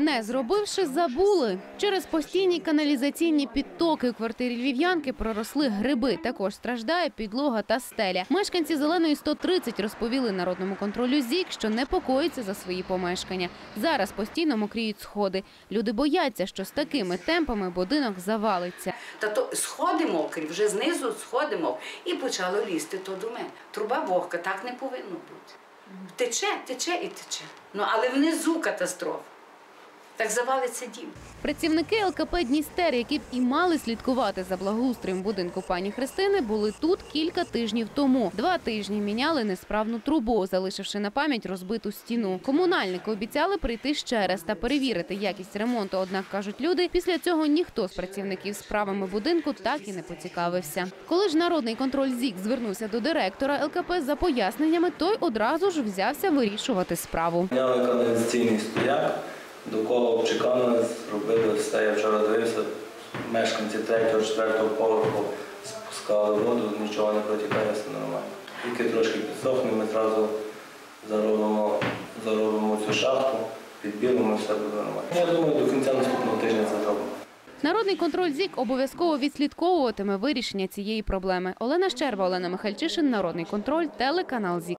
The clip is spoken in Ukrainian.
Не зробивши, забули. Через постійні каналізаційні підтоки у квартирі львів'янки проросли гриби. Також страждає підлога та стеля. Мешканці зеленої 130 розповіли народному контролю ЗІК, що непокоїться за свої помешкання. Зараз постійно мокріють сходи. Люди бояться, що з такими темпами будинок завалиться. Та то сходи мокрі, вже знизу сходи мокрі. І почало лізти то до мене. Труба вогка, так не повинно бути. Тече, тече і тече. Ну але внизу катастрофа. Так завалиться дім. Працівники ЛКП Дністер, які б і мали слідкувати за благоустроєм будинку пані Христини, були тут кілька тижнів тому. Два тижні міняли несправну трубу, залишивши на пам'ять розбиту стіну. Комунальники обіцяли прийти ще раз та перевірити якість ремонту. Однак кажуть люди, після цього ніхто з працівників справами будинку так і не поцікавився. Коли ж народний контроль ЗІК звернувся до директора ЛКП за поясненнями, той одразу ж взявся вирішувати справу. Міняли каналізаційний стояк, довкола обчекана, зробили все. Я вчора дивився, мешканці третього, четвертого поверху спускали воду, нічого не протікає, все нормально. Тільки трошки підсохне, ми одразу заробимо, заробимо цю шахту, підбілимо, все буде нормально. Я думаю, до кінця наступного тижня це зробимо. Народний контроль ЗІК обов'язково відслідковуватиме вирішення цієї проблеми. Олена Щерба, Олена Михальчишин, Народний контроль, телеканал ЗІК.